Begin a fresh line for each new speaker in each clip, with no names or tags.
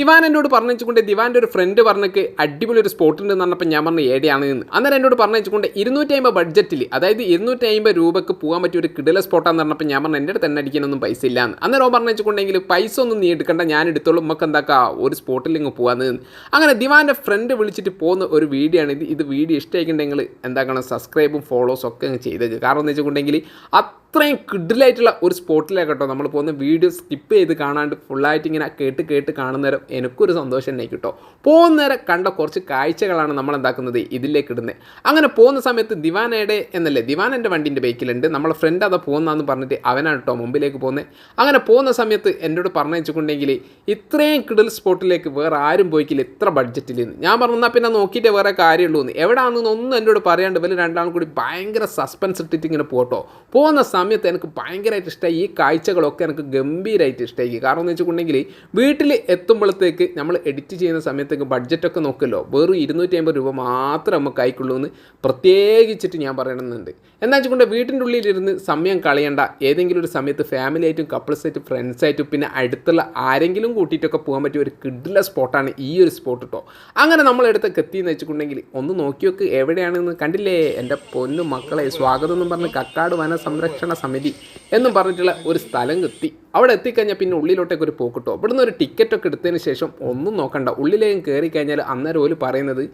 ദിവാൻ എന്നോട് പറഞ്ഞുകൊണ്ട് ദിവാന്റെ ഒരു ഫ്രണ്ട് പറഞ്ഞക്ക് അടിപൊളി ഒരു സ്പോട്ട് ഉണ്ട് എന്ന് പറഞ്ഞപ്പോൾ ഞാൻ പറഞ്ഞു ഏടെയാണ് എന്ന് അന്നേരം എന്നോട് പറഞ്ഞുകൊണ്ട് ഇരുന്നൂറ്റി അമ്പത് ബഡ്ജറ്റിൽ അതായത് ഇരുന്നൂറ്റി അമ്പത് രൂപക്ക് പോകാൻ പറ്റിയ ഒരു കിടല സ്പോട്ടാന്ന് പറഞ്ഞപ്പോൾ ഞാൻ പറഞ്ഞു എന്റെ അടുത്ത് തന്നെ അടിക്കാനൊന്നും പൈസ ഇല്ല എന്ന്. അന്നേരം ഓ പറഞ്ഞുകൊണ്ടെങ്കിൽ പൈസ ഒന്നും നീ എടുക്കണ്ട ഞാൻ എടുത്തോളും നമുക്ക് എന്താക്കാ ഒരു സ്പോട്ടിൽ ഇങ്ങ് പോകാന്ന് അങ്ങനെ ദിവാന്റെ ഫ്രണ്ട് വിളിച്ചിട്ട് പോകുന്ന ഒരു വീഡിയോ ആണ് ഇത്. ഇത് വീഡിയോ ഇഷ്ടമായിട്ടുണ്ടെങ്കിൽ എന്താക്കണം സബ്സ്ക്രൈബും ഫോളോസും ഒക്കെ ചെയ്തേക്ക്. കാരണം എന്ന് വെച്ചിട്ടുണ്ടെങ്കിൽ അത്രയും കിഡിലായിട്ടുള്ള ഒരു സ്പോട്ടിലേക്ക് കേട്ടോ നമ്മൾ പോകുന്ന വീഡിയോ സ്കിപ്പ് ചെയ്ത് കാണാണ്ട് ഫുള്ളായിട്ട് ഇങ്ങനെ കേട്ട് കേട്ട് കാണുന്നേരം എനിക്കൊരു സന്തോഷം തന്നെ കിട്ടോ. പോകുന്നേരം കണ്ട കുറച്ച് കാഴ്ചകളാണ് നമ്മൾ എന്താക്കുന്നത് ഇതിലേക്ക് ഇടുന്നത് അങ്ങനെ പോകുന്ന സമയത്ത് ദിവാനയുടെ എന്നല്ലേ? ദിവാൻ എന്റെ വണ്ടിന്റെ ബൈക്കിലുണ്ട് നമ്മളെ ഫ്രണ്ട് അതാ പോകുന്നതെന്ന് പറഞ്ഞിട്ട് അവനാണ് കേട്ടോ മുമ്പിലേക്ക് പോകുന്നത് അങ്ങനെ പോകുന്ന സമയത്ത് എന്നോട് പറഞ്ഞു വെച്ചിട്ടുണ്ടെങ്കിൽ ഇത്രയും കിടൽ സ്പോട്ടിലേക്ക് വേറെ ആരും പോയിക്കില്ല ഇത്ര ബഡ്ജറ്റിൽ നിന്ന്. ഞാൻ പറഞ്ഞാൽ പിന്നെ നോക്കിയിട്ട് വേറെ കാര്യമുള്ളൂ എന്ന് എന്നോട് പറയാണ്ട് ഇവർ രണ്ടാളും കൂടി ഭയങ്കര സസ്പെൻസ് ഇട്ടിട്ട് ഇങ്ങനെ പോട്ടോ പോകുന്ന സമയത്ത് എനിക്ക് ഭയങ്കരമായിട്ട് ഇഷ്ടമായി ഈ കാഴ്ചകളൊക്കെ എനിക്ക് ഗംഭീരമായിട്ട് ഇഷ്ടമായി കാരണം എന്ന് വെച്ചിട്ടുണ്ടെങ്കിൽ വീട്ടിൽ എത്തുമ്പോഴത്തേക്ക് നമ്മൾ എഡിറ്റ് ചെയ്യുന്ന സമയത്തേക്ക് ബഡ്ജറ്റൊക്കെ നോക്കല്ലോ. വെറും ഇരുന്നൂറ്റി അമ്പത് രൂപ മാത്രം നമുക്ക് ആയിക്കുള്ളൂ എന്ന് പ്രത്യേകിച്ചിട്ട് ഞാൻ പറയണമെന്നുണ്ട്. എന്താ വെച്ചുകൊണ്ട് വീട്ടിന്റെ ഉള്ളിലിരുന്ന് സമയം കളയണ്ട. ഏതെങ്കിലും ഒരു സമയത്ത് ഫാമിലി ആയിട്ടും കപ്പിൾസ് ആയിട്ടും ഫ്രണ്ട്സ് ആയിട്ടും പിന്നെ അടുത്തുള്ള ആരെങ്കിലും കൂട്ടിയിട്ടൊക്കെ പോകാൻ പറ്റിയ ഒരു കിഡിലെ സ്പോട്ടാണ് ഈ ഒരു സ്പോട്ട് കേട്ടോ അങ്ങനെ നമ്മളെടുത്തൊക്കെ എത്തിയെന്ന് വെച്ചിട്ടുണ്ടെങ്കിൽ ഒന്ന് നോക്കിയൊക്കെ എവിടെയാണെന്ന് കണ്ടില്ലേ? എന്റെ പൊന്നു മക്കളെ സ്വാഗതം എന്നും പറഞ്ഞ് കക്കാട് വന സമിതി എന്നും പറഞ്ഞിട്ടുള്ള ഒരു സ്ഥലം എത്തി അവിടെ എത്തിക്കഴിഞ്ഞാൽ പിന്നെ ഉള്ളിലോട്ടേക്ക് ഒരു പോക്കിട്ടോ. ഇവിടുന്ന് ഒരു ടിക്കറ്റൊക്കെ എടുത്തതിന് ശേഷം ഒന്നും നോക്കണ്ട. ഉള്ളിലേക്ക് കയറി കഴിഞ്ഞാൽ അന്നേരം ഓൽ പറയുന്നത്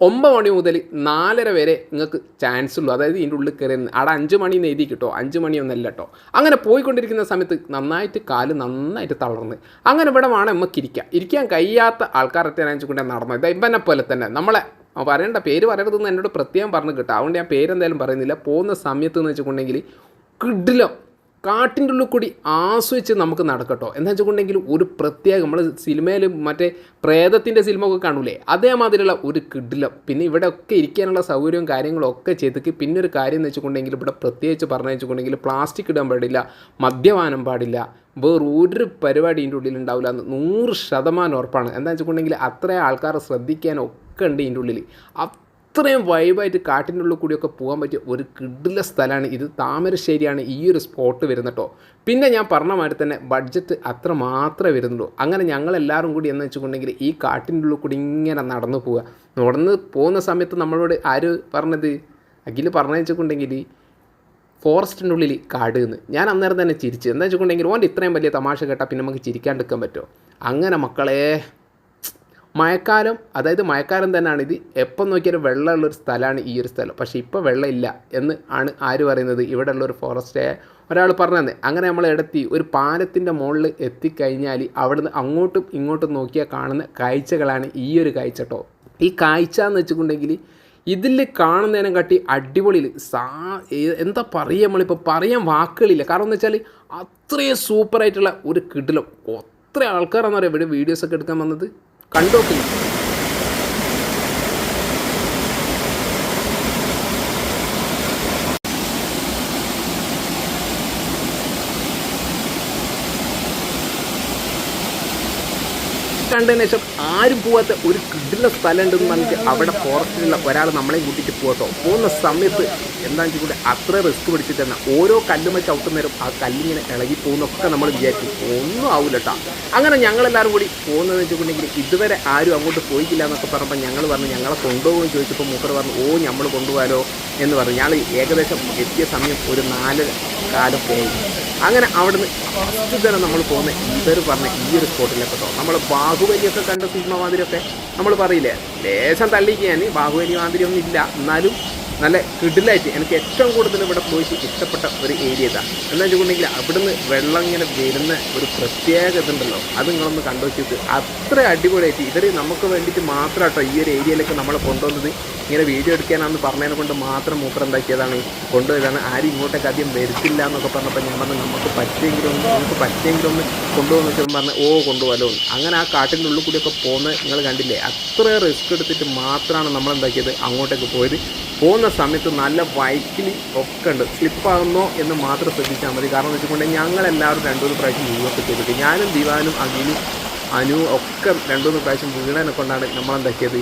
ഒമ്പത് മണി മുതൽ നാലര വരെ നിങ്ങൾക്ക് ചാൻസ് ഉള്ളൂ. അതായത് ഇതിന്റെ ഉള്ളിൽ കയറി അവിടെ അഞ്ച് മണി എഴുതി കിട്ടോ. അഞ്ച് മണിയൊന്നല്ല കേട്ടോ അങ്ങനെ പോയിക്കൊണ്ടിരിക്കുന്ന സമയത്ത് നന്നായിട്ട് കാൽ നന്നായിട്ട് തളർന്ന്. അങ്ങനെ ഇവിടെ വേണം നമുക്ക് ഇരിക്കാം ഇരിക്കാൻ കഴിയാത്ത ആൾക്കാരൊക്കെ കൊണ്ട് നടന്നത് ഇതാ ഇവനെ പോലെ തന്നെ. നമ്മളെ പറയണ്ട പേര് പറയരുതെന്ന് എന്നോട് പ്രത്യേകം പറഞ്ഞു കിട്ടാം. അതുകൊണ്ട് ഞാൻ പേരെന്തായാലും പറയുന്നില്ല. പോകുന്ന സമയത്ത് എന്ന് വെച്ചിട്ടുണ്ടെങ്കിൽ കിഡിലോ കാട്ടിന്റെ ഉള്ളിൽ കൂടി ആസ്വദിച്ച് നമുക്ക് നടക്കട്ടോ. എന്താ വെച്ചിട്ടുണ്ടെങ്കിൽ ഒരു പ്രത്യേക നമ്മൾ സിനിമയിൽ മറ്റേ പ്രേതത്തിന്റെ സിനിമ ഒക്കെ കാണൂലേ? അതേമാതിരിയുള്ള ഒരു കിഡിലം പിന്നെ ഇവിടെ ഒക്കെ ഇരിക്കാനുള്ള സൗകര്യവും കാര്യങ്ങളും ഒക്കെ ചെയ്തിട്ട് പിന്നെ ഒരു കാര്യം എന്ന് വെച്ചിട്ടുണ്ടെങ്കിൽ ഇവിടെ പ്രത്യേകിച്ച് പറഞ്ഞു വെച്ചിട്ടുണ്ടെങ്കിൽ പ്ലാസ്റ്റിക് ഇടാൻ പാടില്ല മദ്യപാനം പാടില്ല. വേറെ ഒരു പരിപാടി ഇതിന്റെ ഉള്ളിൽ ഉണ്ടാവില്ല എന്ന് നൂറ് ശതമാനം ഉറപ്പാണ്. എന്താ വെച്ചിട്ടുണ്ടെങ്കിൽ അത്രയും ആൾക്കാരെ ശ്രദ്ധിക്കാനൊക്കെ ഉണ്ട് ഇതിന്റെ ഉള്ളിൽ അത്രയും വൈബായിട്ട് കാട്ടിന്റെ ഉള്ളിൽ കൂടിയൊക്കെ പോകാൻ പറ്റിയ ഒരു കിഡില സ്ഥലമാണ് ഇത്. താമരശ്ശേരിയാണ് ഈ ഒരു സ്പോട്ട് വരുന്നത് കേട്ടോ പിന്നെ ഞാൻ പറഞ്ഞ മാതിരി തന്നെ ബഡ്ജറ്റ് അത്ര മാത്രമേ വരുന്നുള്ളൂ. അങ്ങനെ ഞങ്ങളെല്ലാവരും കൂടി എന്ന് വെച്ചിട്ടുണ്ടെങ്കിൽ ഈ കാട്ടിന്റെ ഉള്ളിൽ കൂടി ഇങ്ങനെ നടന്നു പോവുക. നടന്ന് പോകുന്ന സമയത്ത് നമ്മളോട് ആര് പറഞ്ഞത്? അഖിൽ പറഞ്ഞു വെച്ചിട്ടുണ്ടെങ്കിൽ ഫോറസ്റ്റിന്റെ ഉള്ളിൽ കാട് എന്ന്. ഞാൻ അന്നേരം തന്നെ ചിരിച്ചു. എന്താ വെച്ചിട്ടുണ്ടെങ്കിൽ ഓന്റെ ഇത്രയും വലിയ തമാശ കേട്ടാൽ പിന്നെ നമുക്ക് ചിരിക്കാണ്ടിരിക്കാൻ പറ്റുമോ? അങ്ങനെ മക്കളെ മഴക്കാലം അതായത് മഴക്കാലം തന്നെയാണ് ഇത്. എപ്പം നോക്കിയാലും വെള്ളമുള്ളൊരു സ്ഥലമാണ് ഈ ഒരു സ്ഥലം. പക്ഷേ ഇപ്പോൾ വെള്ളമില്ല എന്ന് ആണ് ആര് പറയുന്നത്. ഇവിടെ ഉള്ളൊരു ഫോറസ്റ്റ് ഒരാൾ പറഞ്ഞു തന്നെ അങ്ങനെ നമ്മൾ ഇടത്തി ഒരു പാലത്തിന്റെ മുകളിൽ എത്തിക്കഴിഞ്ഞാൽ അവിടുന്ന് അങ്ങോട്ടും ഇങ്ങോട്ടും നോക്കിയാൽ കാണുന്ന കാഴ്ചകളാണ് ഈ ഒരു കാഴ്ച കേട്ടോ ഈ കാഴ്ച എന്ന് വെച്ചിട്ടുണ്ടെങ്കിൽ ഇതിൽ കാണുന്നതിനെ കാട്ടി അടിപൊളിയിൽ സാ എന്താ പറയുക നമ്മളിപ്പോൾ പറയാൻ വാക്കുകളില്ല. കാരണം എന്ന് വെച്ചാൽ അത്രയും സൂപ്പറായിട്ടുള്ള ഒരു കിടിലം. എത്ര ആൾക്കാരാണെന്ന് പറയാം. ഇവിടെ വീഡിയോസൊക്കെ എടുക്കാൻ വന്നത്. കണ്ടോക്കില്ല കണ്ടതിന് ശേഷം ആരും പോവാത്ത ഒരു കിടില സ്ഥലം ഉണ്ടെന്ന് പറഞ്ഞിട്ട് അവിടെ ഫോറസ്റ്റിലുള്ള ഒരാൾ നമ്മളെ കൂട്ടിയിട്ട് പോകട്ടോ പോകുന്ന സമയത്ത് എന്താണെന്ന് വെച്ചാൽ അത്ര റിസ്ക് പിടിച്ചിട്ട് തന്നെ ഓരോ കല്ലുമ ചവിട്ടുന്നേരം ആ കല്ലിങ്ങനെ ഇളകി പോകുന്നൊക്കെ നമ്മൾ വിചാരിക്കും. ഒന്നും ആവില്ല കേട്ടോ അങ്ങനെ ഞങ്ങളെല്ലാവരും കൂടി പോകുന്നതെന്ന് വെച്ചിട്ടുണ്ടെങ്കിൽ ഇതുവരെ ആരും അങ്ങോട്ട് പോയിക്കില്ല എന്നൊക്കെ പറഞ്ഞപ്പോൾ ഞങ്ങൾ പറഞ്ഞു ഞങ്ങളെ കൊണ്ടുപോകുമെന്ന് ചോദിച്ചപ്പോൾ മൂപ്പർ പറഞ്ഞു ഓ നമ്മൾ കൊണ്ടുപോകാലോ എന്ന് പറഞ്ഞു. ഞങ്ങൾ ഏകദേശം എത്തിയ സമയം ഒരു നാല് കാലൊക്കെ ആയി അങ്ങനെ അവിടുന്ന് ഫസ്റ്റ് തന്നെ നമ്മൾ പോകുന്ന ഇവർ പറഞ്ഞ ഈ ഒരു സ്പോട്ടിലേക്ക് കേട്ടോ നമ്മൾ ബാഹുബലിയൊക്കെ കണ്ട സിനിമ മാതിരിയൊക്കെ നമ്മൾ പറയില്ലേ? ലേശം തള്ളിക്കാൻ ബാഹുബലി മാതിരി ഒന്നും ഇല്ല. എന്നാലും നല്ല കിടിലായിട്ട് എനിക്ക് ഏറ്റവും കൂടുതൽ ഇവിടെ പോയിട്ട് ഇഷ്ടപ്പെട്ട ഒരു ഏരിയ ഇതാണ് എന്താ വെച്ചിട്ടുണ്ടെങ്കിൽ അവിടുന്ന് വെള്ളം ഇങ്ങനെ വരുന്ന ഒരു പ്രത്യേക ഇതുണ്ടല്ലോ അത് നിങ്ങളൊന്ന് കണ്ടുവച്ചിട്ട് അത്ര അടിപൊളിയായിട്ട് ഇവർ നമുക്ക് വേണ്ടിയിട്ട് മാത്രം കേട്ടോ ഈ ഒരു ഏരിയയിലേക്ക് നമ്മളെ കൊണ്ടുവന്നത്. ഇങ്ങനെ വീഡിയോ എടുക്കാനാണെന്ന് പറഞ്ഞതിനെ കൊണ്ട് മാത്രം മൂപ്പർ എന്താക്കിയതാണ് ആരും ഇങ്ങോട്ടേക്ക് ആദ്യം വരുത്തില്ല എന്നൊക്കെ പറഞ്ഞപ്പോൾ ഞാൻ പറഞ്ഞു നമുക്ക് പറ്റിയെങ്കിലും നമുക്ക് പറ്റിയെങ്കിലും ഒന്ന് കൊണ്ടുപോകുന്ന വെച്ചപ്പോൾ പറഞ്ഞു. ഓ കൊണ്ടുപോകാലോ അങ്ങനെ ആ കാട്ടിന്റെ ഉള്ളിൽ കൂടിയൊക്കെ പോകുന്നത് നിങ്ങൾ കണ്ടില്ലേ? അത്ര റിസ്ക് എടുത്തിട്ട് മാത്രമാണ് നമ്മൾ എന്താക്കിയത് അങ്ങോട്ടേക്ക് പോയത്. പോകുന്ന സമയത്ത് നല്ല വൈക്കിൽ ഒക്കെ ഉണ്ട്. സ്ലിപ്പാകുന്നോ എന്ന് മാത്രം ശ്രദ്ധിച്ചാൽ മതി. കാരണം എന്ന് വെച്ചിട്ടുണ്ടെങ്കിൽ ഞങ്ങളെല്ലാവരും രണ്ടു മൂന്ന് പ്രാവശ്യം വീഴൊക്കെ ചെയ്തിട്ട് ഞാനും ദിവാനും അഖിലും അനു ഒക്കെ രണ്ടു മൂന്ന് പ്രാവശ്യം വീണനെ കൊണ്ടാണ് നമ്മളെന്താക്കിയത്?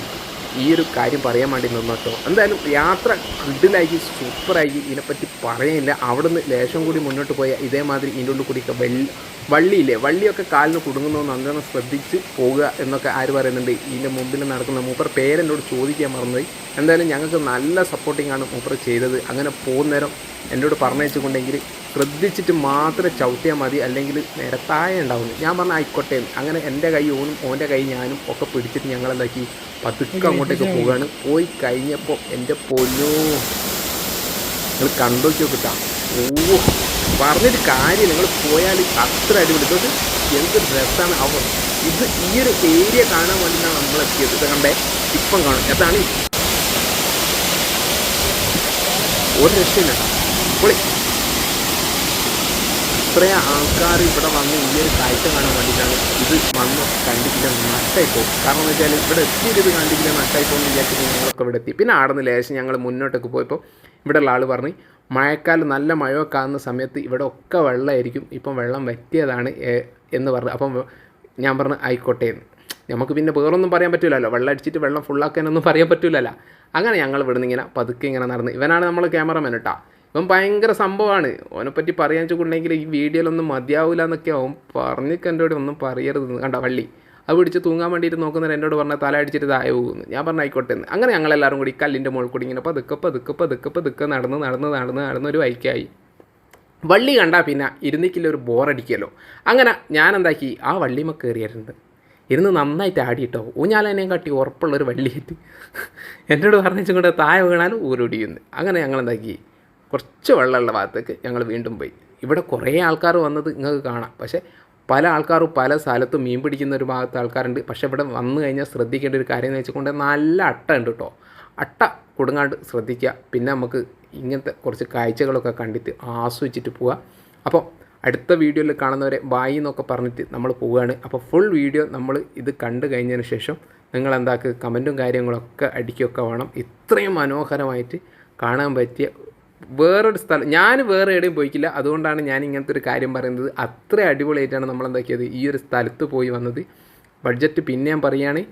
ഈ ഒരു കാര്യം പറയാൻ വേണ്ടി നിന്നു എന്തായാലും യാത്ര കിഡിലായി സൂപ്പറായി. ഇതിനെപ്പറ്റി പറയാനില്ല അവിടുന്ന് ലേശം കൂടി മുന്നോട്ട് പോയ ഇതേമാതിരി ഇതിന്റെ ഉള്ളിൽ കൂടിയൊക്കെ വെള്ളി വള്ളിയില്ലേ? വള്ളിയൊക്കെ കാലിന് കുടുങ്ങുന്നു നല്ലോണം ശ്രദ്ധിച്ച് പോകുക എന്നൊക്കെ ആര് പറയുന്നുണ്ട്. ഇതിന്റെ മുമ്പിൽ നടക്കുന്ന മൂപ്പർ പേരെന്നോട് ചോദിക്കാൻ മറന്നുപോയി. എന്തായാലും ഞങ്ങൾക്ക് നല്ല സപ്പോർട്ടിംഗ് ആണ് മൂപ്പർ ചെയ്തത്. അങ്ങനെ പോകുന്നേരം എന്നോട് പറഞ്ഞുകൊണ്ടെങ്കിൽ ശ്രദ്ധിച്ചിട്ട് മാത്രം ചവിട്ടിയാൽ മതി അല്ലെങ്കിൽ നേരെ താഴെ ഉണ്ടാവുന്നു. ഞാൻ പറഞ്ഞ ആയിക്കോട്ടെ അങ്ങനെ എന്റെ കൈ ഓനും ഓന്റെ കൈ ഞാനും ഒക്കെ പിടിച്ചിട്ട് ഞങ്ങൾ എന്താക്കി പതുക്കെ അങ്ങോട്ടേക്ക് പോവുകയാണ്. പോയി കഴിഞ്ഞപ്പോൾ എന്റെ പൊന്നോ നിങ്ങൾ കണ്ടോക്കി നോക്കിട്ടാ ഓ പറഞ്ഞിട്ട് കാര്യം നിങ്ങൾ പോയാൽ അത്ര അടിപൊളി. ഇതൊക്കെ എന്ത് ഡ്രസ്സാണ് അവർ ഇത് ഈ ഒരു ഏരിയ കാണാൻ വേണ്ടിയിട്ടാണ് നമ്മൾ എത്തിയത്. ഇത് കണ്ടേ ഇപ്പം കാണും. അതാണ് ഒരു രക്ഷയില്ല പൊളി. ഇത്രയും ആൾക്കാർ ഇവിടെ വന്ന് ഈ ഒരു കാഴ്ച കാണാൻ വേണ്ടിയിട്ടാണ് ഇത് വന്ന് കണ്ടിട്ടില്ല നഷ്ടമായി പോകും കാരണം എന്ന് വെച്ചാൽ ഇവിടെ എത്തിയിട്ട് ഇത് കണ്ടിട്ടില്ല നഷ്ടമായിപ്പോന്ന് വിചാരിച്ചിട്ട് ഞങ്ങളൊക്കെ ഇവിടെ എത്തി. പിന്നെ ആടുന്ന ലേശം ഞങ്ങൾ മുന്നോട്ടൊക്കെ പോയപ്പോൾ ഇവിടെയുള്ള ആൾ പറഞ്ഞു മഴക്കാലം നല്ല മഴയൊക്കെ ആകുന്ന സമയത്ത് ഇവിടെ ഒക്കെ വെള്ളമായിരിക്കും ഇപ്പം വെള്ളം വറ്റിയതാണ് എന്ന് പറഞ്ഞു. അപ്പം ഞാൻ പറഞ്ഞു ആയിക്കോട്ടെ എന്ന്. നമുക്ക് പിന്നെ വേറൊന്നും പറയാൻ പറ്റില്ലല്ലോ വെള്ളം അടിച്ചിട്ട് വെള്ളം ഫുള്ളാക്കാനൊന്നും പറയാൻ പറ്റില്ലല്ലോ അങ്ങനെ ഞങ്ങൾ ഇവിടുന്ന് ഇങ്ങനെ പതുക്കെ ഇങ്ങനെ നടന്ന്. ഇവനാണ് നമ്മൾ ക്യാമറമാൻ കേട്ടോ ഇവൻ ഭയങ്കര സംഭവമാണ് ഓനെപ്പറ്റി പറയാൻ വെച്ചിട്ടുണ്ടെങ്കിൽ ഈ വീഡിയോയിലൊന്നും മതിയാവില്ല എന്നൊക്കെ അവൻ പറഞ്ഞിട്ട് എന്നോട് ഒന്നും പറയരുത് കണ്ട വള്ളി. അത് പിടിച്ച് തൂങ്ങാൻ വേണ്ടിയിട്ട് നോക്കുന്നവർ എന്നോട് പറഞ്ഞ തല അടിച്ചിട്ട് താഴെ പോകുന്നു ഞാൻ പറഞ്ഞ ആയിക്കോട്ടെ എന്ന്. അങ്ങനെ ഞങ്ങളെല്ലാവരും കൂടി കല്ലിന്റെ മുകളിൽ കൂടി ഇങ്ങനെ പതുക്കെ പതുക്കെ പതുക്കെ പതുക്കെ നടന്ന് നടന്ന് നടന്ന് നടന്നൊരു വൈക്കായി. വള്ളി കണ്ടാൽ പിന്നെ ഇരുന്നിക്കില്ല ഒരു ബോറടിക്കുമല്ലോ അങ്ങനെ ഞാൻ എന്താക്കി ആ വള്ളിമ കയറിയിട്ടുണ്ട് ഇരുന്ന് നന്നായിട്ട് ആടിയിട്ടോ. ഊഞ്ഞാലേനെയും കാട്ടി ഉറപ്പുള്ളൊരു വള്ളിയായിട്ട്. എന്നോട് പറഞ്ഞും കൊണ്ട് താഴെ വീണാലും ഊരൊടിയുന്നു. അങ്ങനെ ഞങ്ങൾ എന്താക്കി കുറച്ച് വെള്ളമുള്ള ഭാഗത്തേക്ക് ഞങ്ങൾ വീണ്ടും പോയി. ഇവിടെ കുറേ ആൾക്കാർ വന്നത് നിങ്ങൾക്ക് കാണാം. പക്ഷേ പല ആൾക്കാരും പല സ്ഥലത്തും മീൻ പിടിക്കുന്ന ഒരു ഭാഗത്ത് ആൾക്കാരുണ്ട്. പക്ഷേ ഇവിടെ വന്നു കഴിഞ്ഞാൽ ശ്രദ്ധിക്കേണ്ട ഒരു കാര്യം എന്ന് വെച്ചുകൊണ്ട് നല്ല അട്ട ഉണ്ട് കേട്ടോ. അട്ട കൊടുങ്ങാണ്ട് ശ്രദ്ധിക്കുക. പിന്നെ നമുക്ക് ഇങ്ങനത്തെ കുറച്ച് കാഴ്ചകളൊക്കെ കണ്ടിട്ട് ആസ്വദിച്ചിട്ട് പോവുക. അപ്പോൾ അടുത്ത വീഡിയോയിൽ കാണുന്നവരെ ബായി എന്നൊക്കെ പറഞ്ഞിട്ട് നമ്മൾ പോവുകയാണ്. അപ്പോൾ ഫുൾ വീഡിയോ നമ്മൾ ഇത് കണ്ടു കഴിഞ്ഞതിന് ശേഷം നിങ്ങൾ എന്താക്കുക? കമന്റും കാര്യങ്ങളൊക്കെ അടിക്കുകയൊക്കെ വേണം. ഇത്രയും മനോഹരമായിട്ട് കാണാൻ പറ്റിയ വേറൊരു സ്ഥലം ഞാൻ വേറെ എവിടെയും പോയിക്കില്ല. അതുകൊണ്ടാണ് ഞാൻ ഇങ്ങനത്തെ ഒരു കാര്യം പറയുന്നത്. അത്ര അടിപൊളിയായിട്ടാണ് നമ്മൾ എന്താക്കിയത് ഈ ഒരു സ്ഥലത്ത് പോയി വന്നത്. ബഡ്ജറ്റ് പിന്നെ ഞാൻ പറയുകയാണ്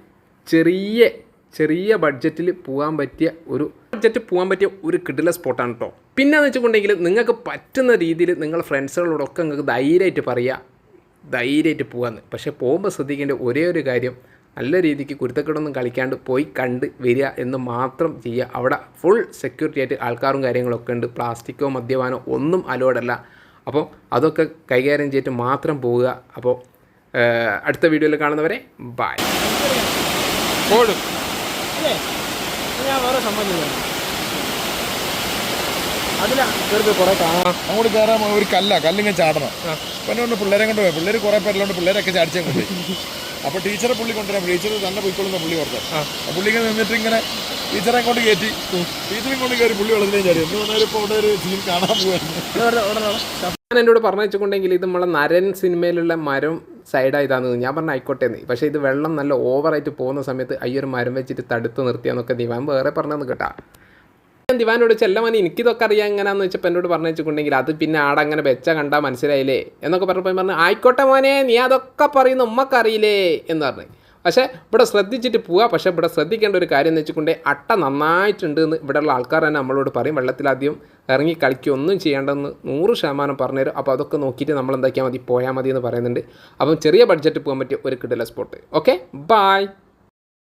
ചെറിയ ചെറിയ ബഡ്ജറ്റിൽ പോകാൻ പറ്റിയ ഒരു ബഡ്ജറ്റ് പോകാൻ പറ്റിയ ഒരു കിടില സ്പോട്ടാണ് കേട്ടോ പിന്നെ വെച്ചിട്ടുണ്ടെങ്കിൽ നിങ്ങൾക്ക് പറ്റുന്ന രീതിയിൽ നിങ്ങൾ ഫ്രണ്ട്സുകളോടൊക്കെ നിങ്ങൾക്ക് ധൈര്യമായിട്ട് പറയുക ധൈര്യമായിട്ട് പോകാമെന്ന് പക്ഷേ പോകുമ്പോൾ ശ്രദ്ധിക്കേണ്ട ഒരേ ഒരു കാര്യം നല്ല രീതിക്ക് കുരുത്തക്കെടൊന്നും കളിക്കാണ്ട് പോയി കണ്ട് വരിക എന്ന് മാത്രം ചെയ്യുക. അവിടെ ഫുൾ സെക്യൂരിറ്റി ആയിട്ട് ആൾക്കാരും കാര്യങ്ങളൊക്കെ ഉണ്ട്. പ്ലാസ്റ്റിക്കോ മദ്യപാനോ ഒന്നും അലോഡല്ല അപ്പോൾ അതൊക്കെ കൈകാര്യം ചെയ്തിട്ട് മാത്രം പോവുക. അപ്പോൾ അടുത്ത വീഡിയോയിൽ കാണുന്നവരെ ബായ്
ഓടും
അല്ലേ? ഞാൻ വേറെ സംബന്ധിച്ചു അതിലാ. ചെറുപ്പം കുറേ കാണാം.
അങ്ങോട്ട് കയറാൻ ഒരു കല്ല. കല്ലിങ്ങനെ ചാടണം. പിന്നെ ഒന്ന് പിള്ളേരെ കൊണ്ട് പോയി. പിള്ളേർ കുറെ പേരുള്ളതുകൊണ്ട് പിള്ളേരൊക്കെ ചാടിച്ചാൽ കൊണ്ട് അപ്പോൾ ടീച്ചറെ പുള്ളി കൊണ്ടുവരാം ടീച്ചർ തന്നെ പോയിക്കൊള്ളുന്ന പുള്ളി ഓർത്ത്. പുള്ളി ഇങ്ങനെ നിന്നിട്ട് ഇങ്ങനെ ടീച്ചറെ കൊണ്ട് കയറ്റി. ടീച്ചറെ കൊണ്ട് കയറി പുള്ളി വെള്ളത്തിലേക്ക് ചാടി. എന്ന് പറഞ്ഞാൽ ഇപ്പോൾ അവിടെ ഒരു സീൻ കാണാൻ പോവായിരുന്നു
ഞാൻ എന്നോട് പറഞ്ഞു വെച്ചിട്ടുണ്ടെങ്കിൽ ഇത് നമ്മളെ നരൻ സിനിമയിലുള്ള മരം സൈഡായതാന്ന് ഞാൻ പറഞ്ഞ ആയിക്കോട്ടെ എന്ന്. പക്ഷേ ഇത് വെള്ളം നല്ല ഓവറായിട്ട് പോകുന്ന സമയത്ത് അയ്യൊരു മരം വെച്ചിട്ട് തടുത്ത് നിർത്തിയാന്നൊക്കെ നീ വേറെ പറഞ്ഞതെന്ന് കേട്ടാ. ദിവാനോട് ചെല്ലമാനി എനിക്കിതൊക്കെ അറിയാം എങ്ങനെയാന്ന് വെച്ചപ്പോൾ എന്നോട് പറഞ്ഞു വെച്ചിട്ടുണ്ടെങ്കിൽ അത് പിന്നെ ആടെ അങ്ങനെ വെച്ച കണ്ടാൽ മനസ്സിലായില്ലേ? എന്നൊക്കെ പറഞ്ഞപ്പോൾ ഞാൻ പറഞ്ഞു ആയിക്കോട്ടെ മോനെ നീ അതൊക്കെ പറയുന്ന ഉമ്മക്കറിയില്ലേ എന്ന് പറഞ്ഞു. പക്ഷേ ഇവിടെ ശ്രദ്ധിച്ചിട്ട് പോവുക പക്ഷേ ഇവിടെ ശ്രദ്ധിക്കേണ്ട ഒരു കാര്യം എന്ന് വെച്ചിട്ടുണ്ടെങ്കിൽ അട്ട നന്നായിട്ടുണ്ട് എന്ന് ഇവിടെയുള്ള ആൾക്കാർ തന്നെ നമ്മളോട് പറയും. വെള്ളത്തിലാദ്യം ഇറങ്ങി കളിക്കുകയൊന്നും ചെയ്യേണ്ടെന്ന് നൂറ് ശതമാനം പറഞ്ഞുതരും. അപ്പോൾ അതൊക്കെ നോക്കിയിട്ട് നമ്മൾ എന്താക്കിയാൽ മതി പോയാൽ മതി എന്ന് പറയുന്നുണ്ട്. അപ്പം ചെറിയ ബഡ്ജറ്റ് പോകാൻ പറ്റിയ ഒരു കിടല സ്പോട്ട് ഓക്കെ ബായ്